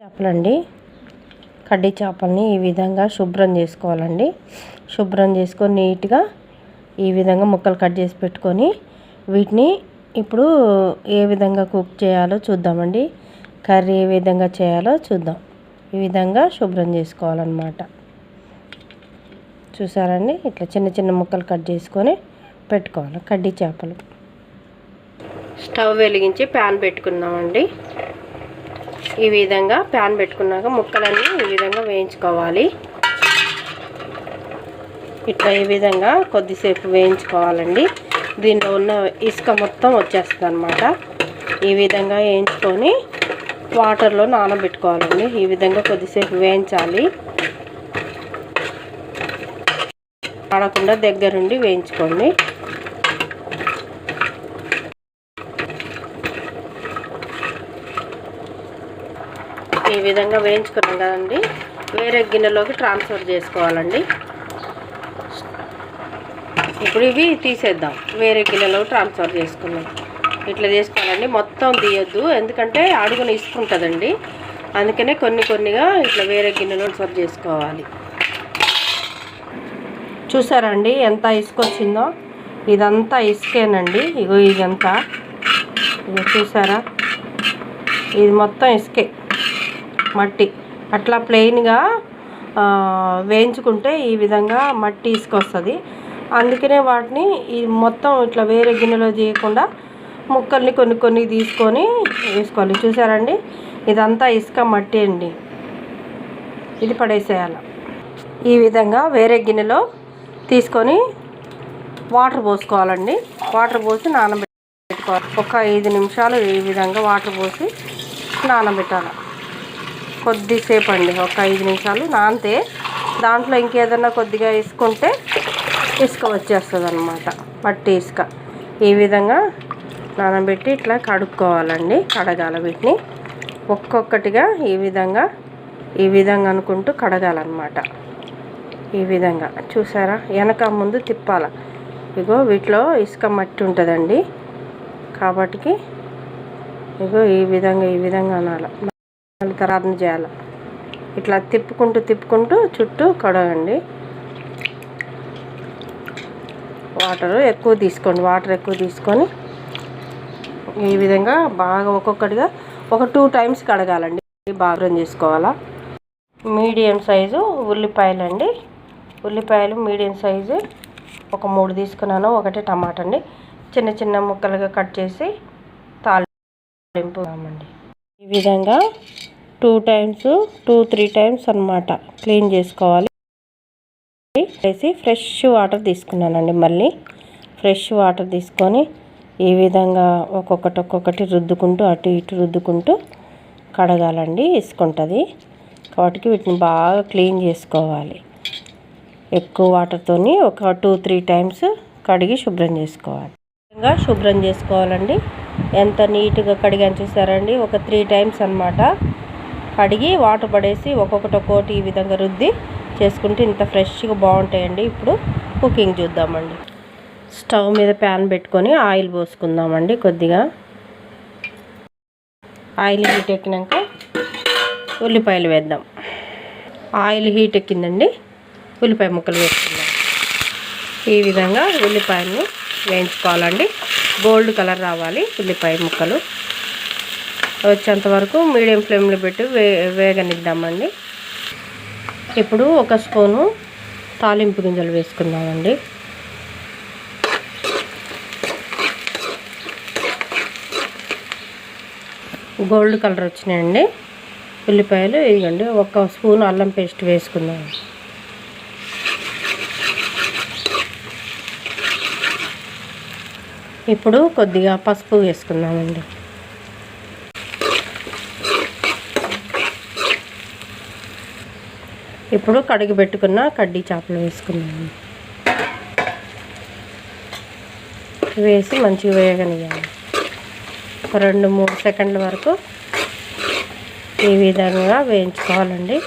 చేపలండి. కడ్డీ చేపల్ని ఈ విధంగా శుభ్రం చేసుకోవాలండి. శుభ్రం చేసుకొని నీట్గా ఈ విధంగా ముక్కలు కట్ చేసి పెట్టుకొని వీటిని ఇప్పుడు ఏ విధంగా కుక్ చేయాలో చూద్దామండి. కర్రీ ఏ విధంగా చేయాలో చూద్దాం. ఈ విధంగా శుభ్రం చేసుకోవాలన్నమాట. చూసారండి? ఇట్లా చిన్న చిన్న ముక్కలు కట్ చేసుకొని పెట్టుకోవాలి. కడ్డీ చేపలు. స్టవ్ వెలిగించి ప్యాన్ పెట్టుకుందామండి. ఈ విధంగా ప్యాన్ పెట్టుకున్నాక ముక్కలన్నీ ఈ విధంగా వేయించుకోవాలి. ఇట్లా ఈ విధంగా కొద్దిసేపు వేయించుకోవాలండి. దీనిలో ఉన్న ఇసుక మొత్తం వచ్చేస్తుంది అనమాట ఈ విధంగా వేయించుకొని వాటర్లో నానబెట్టుకోవాలండి. ఈ విధంగా కొద్దిసేపు వేయించాలి. ఆడకుండా దగ్గరుండి వేయించుకోండి. ఈ విధంగా వేయించుకున్నాం కదండి. వేరే గిన్నెలోకి ట్రాన్స్ఫర్ చేసుకోవాలండి. ఇప్పుడు ఇవి తీసేద్దాం. వేరే గిన్నెలో ట్రాన్స్ఫర్ చేసుకున్నాం. ఇట్లా చేసుకోవాలండి. మొత్తం తీయొద్దు. ఎందుకంటే అడుగున ఇసుకుంటుందండి అందుకనే కొన్ని కొన్నిగా ఇట్లా వేరే గిన్నెలో సర్వ్ చేసుకోవాలి. చూసారండి ఎంత ఇసుక వచ్చిందో? ఇదంతా ఇసుకేనండి. ఇగో ఇదంతా. ఇగో చూసారా? ఇది మొత్తం ఇసుకే. మట్టి. అట్లా ప్లెయిన్గా వేయించుకుంటే ఈ విధంగా మట్టి తీసుకొస్తుంది. అందుకనే వాటిని ఈ మొత్తం ఇట్లా వేరే గిన్నెలో చేయకుండా ముక్కల్ని కొన్ని కొన్ని తీసుకొని వేసుకోవాలి. చూసారండి? ఇదంతా ఇసుక మట్టి అండి. ఇది పడేసేయాలి. ఈ విధంగా వేరే గిన్నెలో తీసుకొని వాటర్ పోసుకోవాలండి. వాటర్ పోసి నానబెట్టుకోవాలి. ఒక ఐదు నిమిషాలు ఈ విధంగా వాటర్ పోసి నానబెట్టాలి. కొద్దిసేపు అండి ఒక ఐదు నిమిషాలు. నానితే దాంట్లో ఇంకేదన్నా కొద్దిగా ఇసుకుంటే ఇసుక వచ్చేస్తుంది అనమాట మట్టి ఇసుక. ఈ విధంగా నానబెట్టి ఇట్లా కడుక్కోవాలండి కడగాల వీటిని. ఒక్కొక్కటిగా ఈ విధంగా ఈ విధంగా అనుకుంటూ కడగాలన్నమాట. ఈ విధంగా. చూసారా? వెనక ముందు తిప్పాల. ఇగో వీటిలో ఇసుక మట్టి ఉంటుందండి. కాబట్టికి ఇగో ఈ విధంగా ఈ విధంగా అనాలి. మళ్ళీ చేయాలి. ఇట్లా తిప్పుకుంటూ తిప్పుకుంటూ చుట్టూ కడగండి వాటర్ ఎక్కువ తీసుకోండి. వాటర్ ఎక్కువ తీసుకొని ఈ విధంగా బాగా ఒక్కొక్కటిగా ఒక టూ టైమ్స్ కడగాలండి. బాగా చేసుకోవాలా. మీడియం సైజు ఉల్లిపాయలు అండి. ఉల్లిపాయలు మీడియం సైజు ఒక మూడు తీసుకున్నాను. ఒకటి టమాటా అండి. చిన్న చిన్న ముక్కలుగా కట్ చేసి తాలింపు అండి ఈ విధంగా two times two three times అనమాట క్లీన్ చేసుకోవాలి. వేసి ఫ్రెష్ వాటర్ తీసుకున్నానండి మళ్ళీ. ఫ్రెష్ వాటర్ తీసుకొని ఈ విధంగా ఒక్కొక్కటి ఒక్కొక్కటి రుద్దుకుంటూ అటు ఇటు రుద్దుకుంటూ కడగాలండి ఇసుకుంటుంది. కాబట్టి వీటిని బాగా క్లీన్ చేసుకోవాలి. ఎక్కువ వాటర్తోని ఒక టూ త్రీ టైమ్స్ కడిగి శుభ్రం చేసుకోవాలి. శుభ్రం చేసుకోవాలండి. ఎంత నీట్గా కడిగాని చూసారండి? ఒక త్రీ టైమ్స్ అనమాట కడిగి వాటర్ పడేసి ఒక్కొక్కటి ఒక్కొక్కటి ఈ విధంగా రుద్ది చేసుకుంటే ఇంత ఫ్రెష్గా బాగుంటాయండి. ఇప్పుడు కుకింగ్ చూద్దామండి. స్టవ్ మీద ప్యాన్ పెట్టుకొని ఆయిల్ పోసుకుందామండి కొద్దిగా. ఆయిల్ హీట్ ఎక్కినాక ఉల్లిపాయలు వేద్దాం. ఆయిల్ హీట్ ఎక్కిందండి. ఉల్లిపాయ ముక్కలు వేసుకుందాం. ఈ విధంగా ఉల్లిపాయలను వేయించుకోవాలండి. గోల్డ్ కలర్ రావాలి ఉల్లిపాయ ముక్కలు. వచ్చేంత వరకు మీడియం ఫ్లేమ్లో పెట్టి వే వేగనిద్దామండి. ఇప్పుడు ఒక స్పూను తాలింపు గింజలు వేసుకుందామండి. గోల్డ్ కలర్ వచ్చినాయండి. ఉల్లిపాయలు ఇవ్వండి ఒక స్పూన్ అల్లం పేస్ట్ వేసుకుందాం. ఇప్పుడు కొద్దిగా పసుపు వేసుకుందామండి. ఇప్పుడు కడిగి పెట్టుకున్న కడ్డీ చేపలు వేసుకున్నాము వేసి మంచిగా వేయగలిగాము ఒక రెండు మూడు సెకండ్ల వరకు ఈ విధంగా వేయించుకోవాలండి.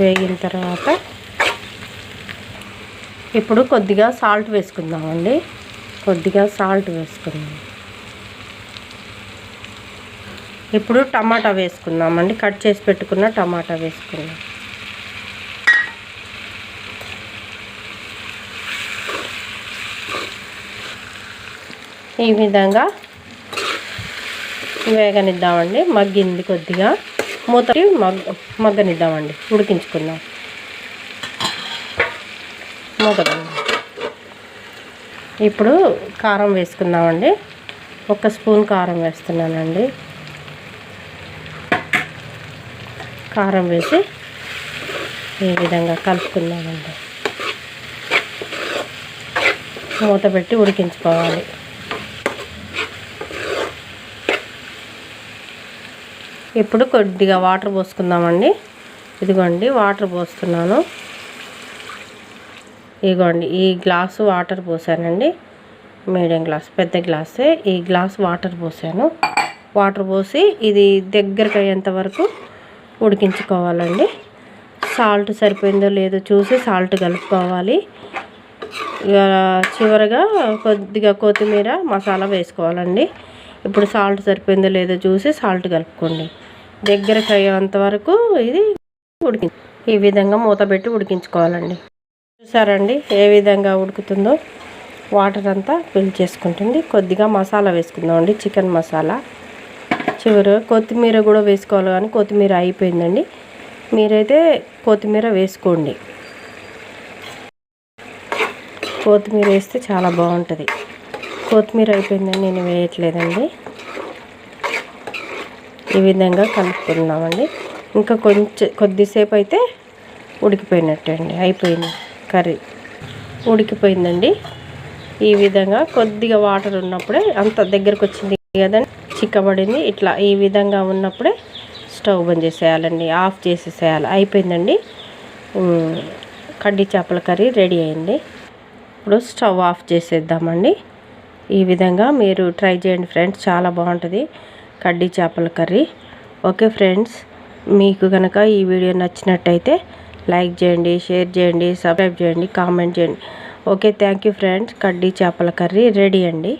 వేగిన తర్వాత ఇప్పుడు కొద్దిగా సాల్ట్ వేసుకుందామండి. కొద్దిగా సాల్ట్ వేసుకుందాం ఇప్పుడు టమాటా వేసుకుందామండి. కట్ చేసి పెట్టుకున్న టమాటా వేసుకుందాం ఈ విధంగా వేగనిద్దామండి. మగ్గింది కొద్దిగా. మూత మగ్గ మగ్గనిద్దామండి. ఉడికించుకుందాం. మూతదండి ఇప్పుడు కారం వేసుకుందామండి. ఒక స్పూన్ కారం వేస్తున్నానండి. కారం వేసి ఈ విధంగా కలుపుకుందామండి. మూత పెట్టి ఉడికించుకోవాలి. ఇప్పుడు కొద్దిగా వాటర్ పోసుకుందామండి. ఇదిగోండి వాటర్ పోస్తున్నాను. ఇదిగోండి ఈ గ్లాసు వాటర్ పోసానండి. మీడియం గ్లాస్ పెద్ద గ్లాసే. ఈ గ్లాస్ వాటర్ పోసాను. వాటర్ పోసి ఇది దగ్గరకు అయ్యేంత వరకు ఉడికించుకోవాలండి. సాల్ట్ సరిపోయిందో లేదో చూసి సాల్ట్ కలుపుకోవాలి. ఇక చివరగా కొద్దిగా కొత్తిమీర మసాలా వేసుకోవాలండి. ఇప్పుడు సాల్ట్ సరిపోయిందో లేదో చూసి సాల్ట్ కలుపుకోండి. దగ్గరకు అయ్యేంత వరకు ఇది ఉడికి ఈ విధంగా మూత పెట్టి ఉడికించుకోవాలండి. చూసారండి ఏ విధంగా ఉడుకుతుందో. వాటర్ అంతా ఫిల్ చేసుకుంటుంది. కొద్దిగా మసాలా వేసుకుందామండి చికెన్ మసాలా. చివరి కొత్తిమీర కూడా వేసుకోవాలి కానీ కొత్తిమీర అయిపోయిందండి. మీరైతే కొత్తిమీర వేసుకోండి. కొత్తిమీర వేస్తే చాలా బాగుంటుంది. కొత్తిమీర అయిపోయిందని నేను వేయట్లేదండి. ఈ విధంగా కలుపుకున్నామండి ఇంకా కొంచెం కొద్దిసేపు అయితే ఉడికిపోయినట్టు అండి అయిపోయింది. కర్రీ ఉడికిపోయిందండి. ఈ విధంగా కొద్దిగా వాటర్ ఉన్నప్పుడే అంత దగ్గరకు వచ్చింది కదండి. చిక్కబడింది. ఇట్లా ఈ విధంగా ఉన్నప్పుడే స్టవ్ బంద్ చేసేయాలండి. ఆఫ్ చేసేసేయాలి. అయిపోయిందండి. కడ్డీ చేపల కర్రీ రెడీ అయింది. ఇప్పుడు స్టవ్ ఆఫ్ చేసేద్దామండి. ఈ విధంగా మీరు ట్రై చేయండి ఫ్రెండ్స్. చాలా బాగుంటుంది కడ్డీ చేపల కర్రీ. ఓకే ఫ్రెండ్స్ మీకు కనుక ఈ వీడియో నచ్చినట్టయితే లైక్ చేయండి షేర్ చేయండి సబ్స్క్రైబ్ చేయండి కామెంట్ చేయండి. Okay thank you friends. కడ్డీ చేపల కర్రీ రెడీ అండి.